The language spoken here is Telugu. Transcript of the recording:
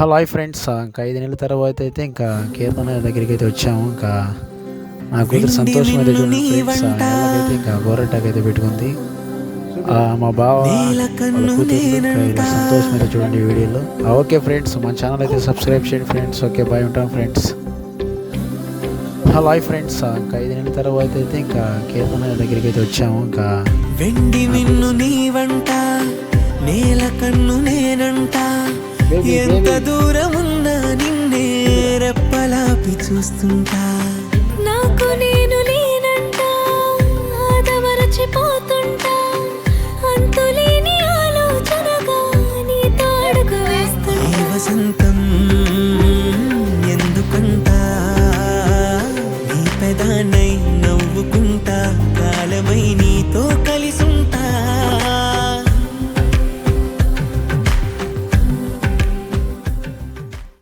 Hello friends. ఇంకా ఐదు నెలల తర్వాత అయితే ఇంకా కీర్తన దగ్గరికి అయితే వచ్చాము. ఇంకా నా కూతురు సంతోషం అయితే చూడండి ఫ్రెండ్స్. ఇంకా గోరటాక్ అయితే పెట్టుకుంది. మా బావ సంతోషం అయితే చూడండి వీడియోలో. ఓకే ఫ్రెండ్స్ మన ఛానల్ అయితే సబ్స్క్రైబ్ చేయండి ఫ్రెండ్స్. ఓకే బాయ్ ఉంటాం ఫ్రెండ్స్. Hello friends. ఇంకా ఐదు నెలల తర్వాత అయితే ఇంకా కీర్తన దగ్గరికి అయితే వచ్చాము. ఇంకా వెండి మిన్ను నీవంట నేల కన్ను నేనంట. ఎంత దూరం ఉన్నా నిన్నే రెప్పలాపి చూస్తుంటా. నాకు నేను లేనంట వసంతం ఎందుకంతా నీ పెదానై